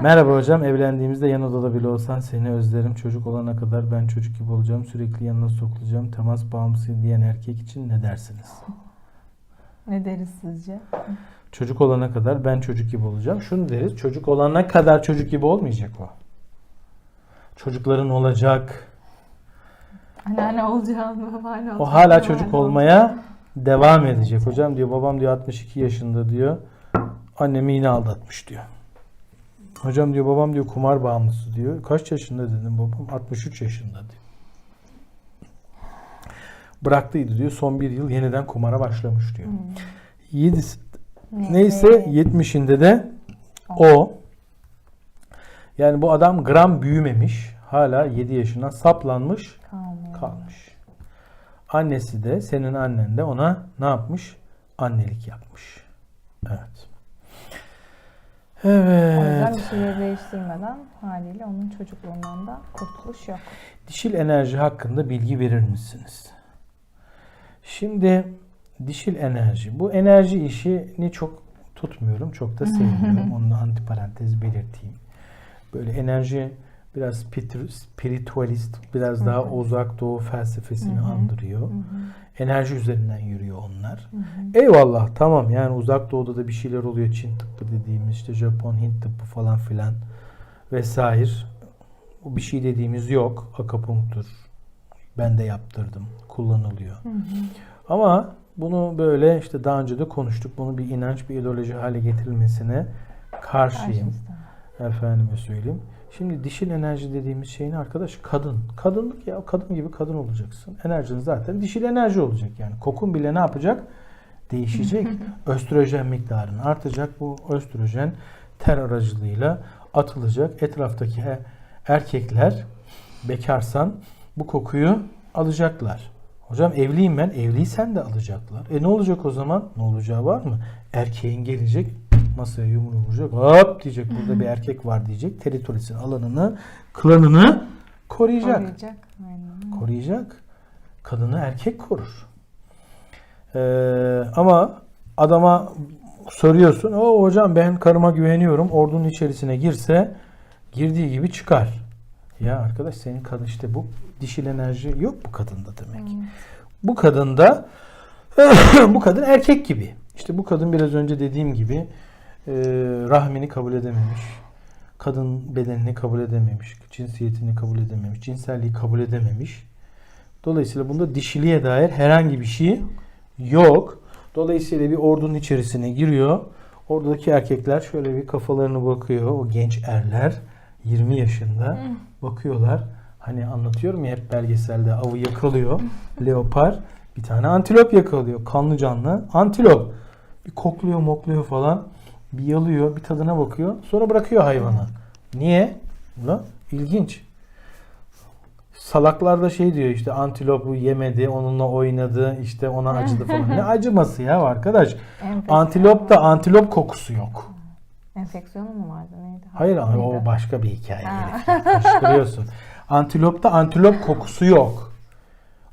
Merhaba hocam. Evlendiğimizde yan odada bile olsan seni özlerim. Çocuk olana kadar ben çocuk gibi olacağım. Sürekli yanına sokulacağım. Temas bağımlısı diyen erkek için ne dersiniz? Ne deriz sizce? Çocuk olana kadar ben çocuk gibi olacağım. Şunu deriz. Çocuk olana kadar çocuk gibi olmayacak o. Çocukların olacak. Anneanne olacağım, babaanne olacağım. O hala çocuk olmaya devam edecek. Hocam diyor babam diyor 62 yaşında diyor. Annemi yine aldatmış diyor. Hocam diyor babam diyor kumar bağımlısı diyor. Kaç yaşında dedim babam? 63 yaşında diyor. Bıraktıydı diyor. Son bir yıl yeniden kumara başlamış diyor. Hmm. Yedisi, Ne- neyse ne- 70'inde de o. Yani bu adam gram büyümemiş. Hala 7 yaşına saplanmış kalmıyor. kalmış. Annesi de senin annen de ona ne yapmış? Annelik yapmış. Evet. O yüzden Evet. bir şeyleri değiştirmeden haliyle onun çocukluğundan da kurtuluş yok. Dişil enerji hakkında bilgi verir misiniz? Şimdi dişil enerji. Bu enerji işini çok tutmuyorum. Çok da sevmiyorum. Onu antiparantez belirteyim. Böyle enerji biraz spir- spiritualist, biraz daha uzak doğu felsefesini Hı hı. andırıyor. Hı hı. Enerji üzerinden yürüyor onlar. Hı hı. Eyvallah tamam yani uzak doğuda da bir şeyler oluyor. Çin tıbbı dediğimiz işte Japon, Hint tıbbı falan filan vesaire. Bu bir şey dediğimiz yok. Akapunktur. Ben de yaptırdım. Kullanılıyor. Hı hı. Ama bunu böyle işte daha önce de konuştuk. Bunu bir inanç, bir ideoloji hale getirilmesine karşıyım. Karşımızda. Efendime söyleyeyim. Şimdi dişil enerji dediğimiz şeyin arkadaş kadın. Kadınlık ya kadın gibi kadın olacaksın. Enerjin zaten dişil enerji olacak yani. Kokun bile ne yapacak? Değişecek. östrojen miktarın artacak. Bu östrojen ter aracılığıyla atılacak. Etraftaki he- erkekler bekarsan bu kokuyu alacaklar. Hocam evliyim ben. Evliysen de alacaklar. E ne olacak o zaman? Ne olacağı var mı? Erkeğin gelecek masaya yumruğu vuracak. Hop diyecek burada bir erkek var diyecek. Teritorisinin alanını, klanını koruyacak. Koruyacak. Aynen. Koruyacak. Kadını erkek korur. Ee, ama adama soruyorsun. O hocam ben karıma güveniyorum. Ordunun içerisine girse girdiği gibi çıkar. Ya arkadaş senin kadın işte bu dişil enerji yok bu kadında demek. Hmm. Bu kadında bu kadın erkek gibi. İşte bu kadın biraz önce dediğim gibi e, rahmini kabul edememiş. Kadın bedenini kabul edememiş. Cinsiyetini kabul edememiş. Cinselliği kabul edememiş. Dolayısıyla bunda dişiliğe dair herhangi bir şey yok. Dolayısıyla bir ordunun içerisine giriyor. Oradaki erkekler şöyle bir kafalarını bakıyor. O genç erler 20 yaşında bakıyorlar. Hani anlatıyorum ya hep belgeselde avı yakalıyor. Leopar bir tane antilop yakalıyor. Kanlı canlı antilop. Bir kokluyor mokluyor falan. Bir yalıyor bir tadına bakıyor. Sonra bırakıyor hayvanı. Niye? Bu ilginç. Salaklar da şey diyor işte antilopu yemedi, onunla oynadı, işte ona acıdı falan. Ne acıması ya arkadaş? Enfeksiyon Antilopta var. antilop kokusu yok. Enfeksiyonu mu vardı? Neydi? Hayır o başka bir hikaye. Karıştırıyorsun. Antilopta antilop kokusu yok.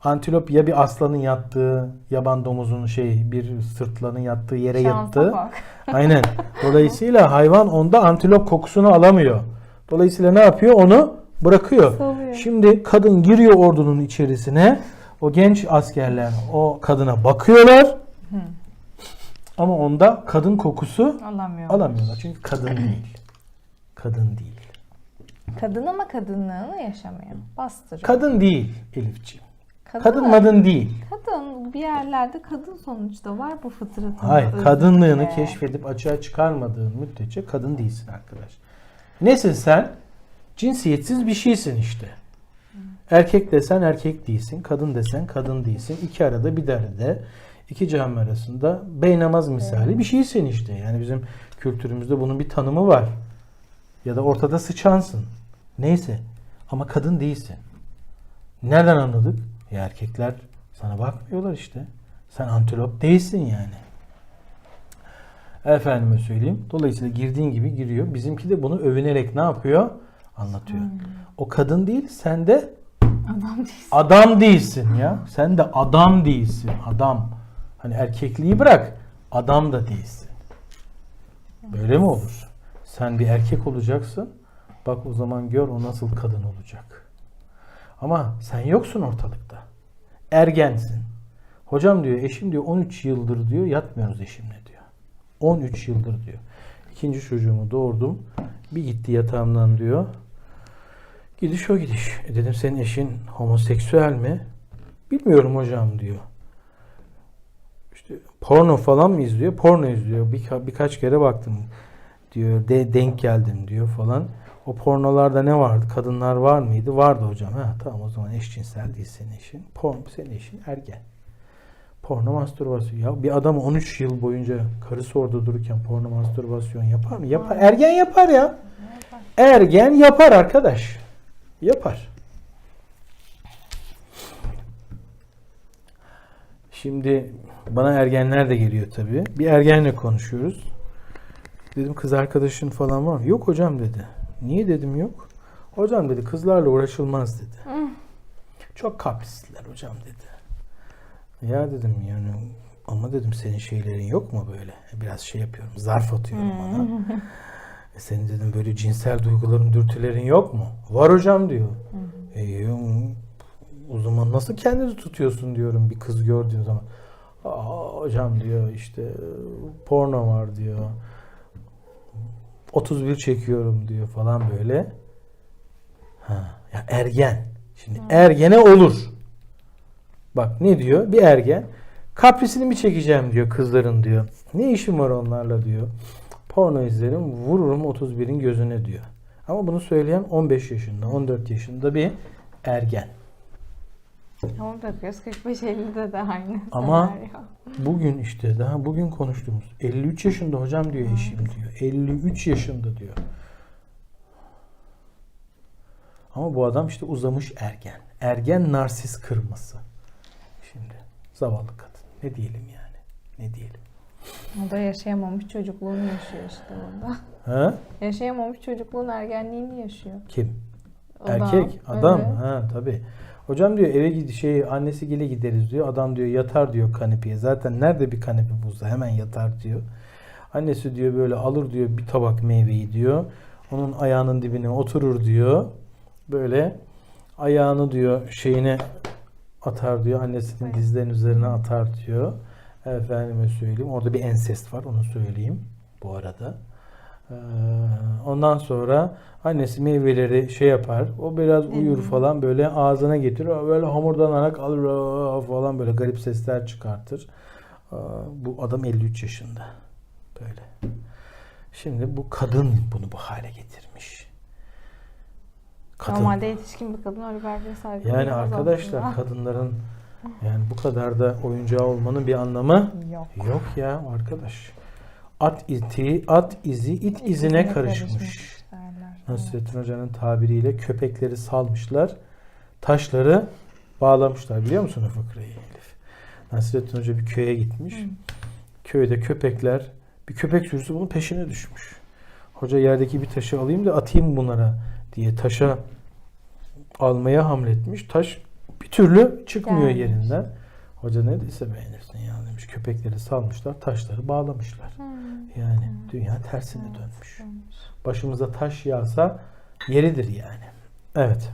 Antilop ya bir aslanın yattığı, yaban domuzun şey bir sırtlanın yattığı yere Şansa yattı. bak. Aynen. Dolayısıyla hayvan onda antilop kokusunu alamıyor. Dolayısıyla ne yapıyor? Onu bırakıyor. Salıyor. Şimdi kadın giriyor ordunun içerisine. O genç askerler o kadına bakıyorlar. Hı. Ama onda kadın kokusu Alamıyor. alamıyorlar. Çünkü kadın değil. Kadın değil. Kadın ama kadınlığını yaşamıyor. Bastırıyor. Kadın değil Elifciğim. Kadın, Kadın madın değil. Kadın bir yerlerde kadın sonuçta var bu fıtratında. Hayır, özünde. kadınlığını keşfedip açığa çıkarmadığın müddetçe kadın değilsin arkadaş. Nesin sen? Cinsiyetsiz bir şeysin işte. Erkek desen erkek değilsin, kadın desen kadın değilsin. İki arada bir derede, iki cami arasında beynamaz misali bir şeysin işte. Yani bizim kültürümüzde bunun bir tanımı var. Ya da ortada sıçansın. Neyse. Ama kadın değilsin. Nereden anladık? Ya erkekler sana bakmıyorlar işte. Sen antilop değilsin yani. Efendime söyleyeyim. Dolayısıyla girdiğin gibi giriyor. Bizimki de bunu övünerek ne yapıyor? Anlatıyor. O kadın değil, sen de Adam değilsin. adam değilsin ya. Sen de adam değilsin. Adam. Hani erkekliği bırak. Adam da değilsin. Böyle mi olur? Sen bir erkek olacaksın. Bak o zaman gör o nasıl kadın olacak. Ama sen yoksun ortalıkta. Ergensin. Hocam diyor eşim diyor 13 yıldır diyor yatmıyoruz eşimle diyor. 13 yıldır diyor. İkinci çocuğumu doğurdum. Bir gitti yatağımdan diyor. Gidiş o gidiş. E dedim senin eşin homoseksüel mi? Bilmiyorum hocam diyor. İşte porno falan mı izliyor? Porno izliyor. Birka- birkaç kere baktım diyor. De, denk geldim diyor falan. O pornolarda ne vardı? Kadınlar var mıydı? Vardı hocam. Ha tamam o zaman eşcinsel değil senin eşin. Porn, senin eşin ergen. Porno mastürbasyon. Ya bir adam 13 yıl boyunca karısı orada dururken porno mastürbasyon yapar mı? Yapar. Ergen yapar ya. Ergen yapar arkadaş. Yapar. Şimdi bana ergenler de geliyor tabii. Bir ergenle konuşuyoruz. Dedim kız arkadaşın falan var mı? Yok hocam dedi. Niye dedim yok. Hocam dedi kızlarla uğraşılmaz dedi. Çok kaprisliler hocam dedi. Ya dedim yani ama dedim senin şeylerin yok mu böyle? Biraz şey yapıyorum. Zarf atıyorum ona. E senin dedim böyle cinsel duyguların, dürtülerin yok mu? Var hocam diyor. E, o zaman nasıl kendini tutuyorsun diyorum bir kız gördüğüm zaman. Aa, hocam diyor işte porno var diyor. 31 çekiyorum diyor falan böyle. Ha, ya ergen. Şimdi ergene olur. Bak ne diyor? Bir ergen. Kaprisini mi çekeceğim diyor kızların diyor. Ne işim var onlarla diyor. Porno izlerim vururum 31'in gözüne diyor. Ama bunu söyleyen 15 yaşında 14 yaşında bir ergen. Ama bakıyoruz 45-50'de de aynı Ama- senaryo. Bugün işte daha bugün konuştuğumuz 53 yaşında hocam diyor eşim diyor. 53 yaşında diyor. Ama bu adam işte uzamış ergen. Ergen narsis kırması. Şimdi zavallı kadın. Ne diyelim yani? Ne diyelim? O da yaşayamamış çocukluğunu yaşıyor işte orada. Ha? Yaşayamamış çocukluğun ergenliğini yaşıyor. Kim? Adam, Erkek, adam. evet. Ha tabii. Hocam diyor eve gid şey annesi gile gideriz diyor. Adam diyor yatar diyor kanepeye. Zaten nerede bir kanepe bulsa hemen yatar diyor. Annesi diyor böyle alır diyor bir tabak meyveyi diyor. Onun ayağının dibine oturur diyor. Böyle ayağını diyor şeyine atar diyor. Annesinin dizlerinin üzerine atar diyor. Efendime söyleyeyim. Orada bir ensest var onu söyleyeyim bu arada. Ee, Ondan sonra annesi meyveleri şey yapar. O biraz uyur Evet. falan böyle ağzına getirir. Böyle hamurdanarak alır falan böyle garip sesler çıkartır. Bu adam 53 yaşında. Böyle. Şimdi bu kadın bunu bu hale getirmiş. Kadın. Normalde yetişkin bir kadın öyle bir cesaret Yani arkadaşlar aslında. kadınların yani bu kadar da oyuncağı olmanın bir anlamı Yok. yok ya arkadaş. At iti, at izi, it izine karışmış. derler. Nasrettin Hoca'nın tabiriyle köpekleri salmışlar. Taşları bağlamışlar. Biliyor musun o fıkrayı Elif? Nasrettin Hoca bir köye gitmiş. Hı. Köyde köpekler, bir köpek sürüsü bunun peşine düşmüş. Hoca yerdeki bir taşı alayım da atayım bunlara diye taşa almaya hamletmiş. Taş bir türlü çıkmıyor Gelmiş. yerinden. Hoca ne dese beğenirsin ya demiş. Köpekleri salmışlar, taşları bağlamışlar. Hı. Yani dünya tersine dönmüş. dönmüş. Başımıza taş yağsa yeridir yani. Evet.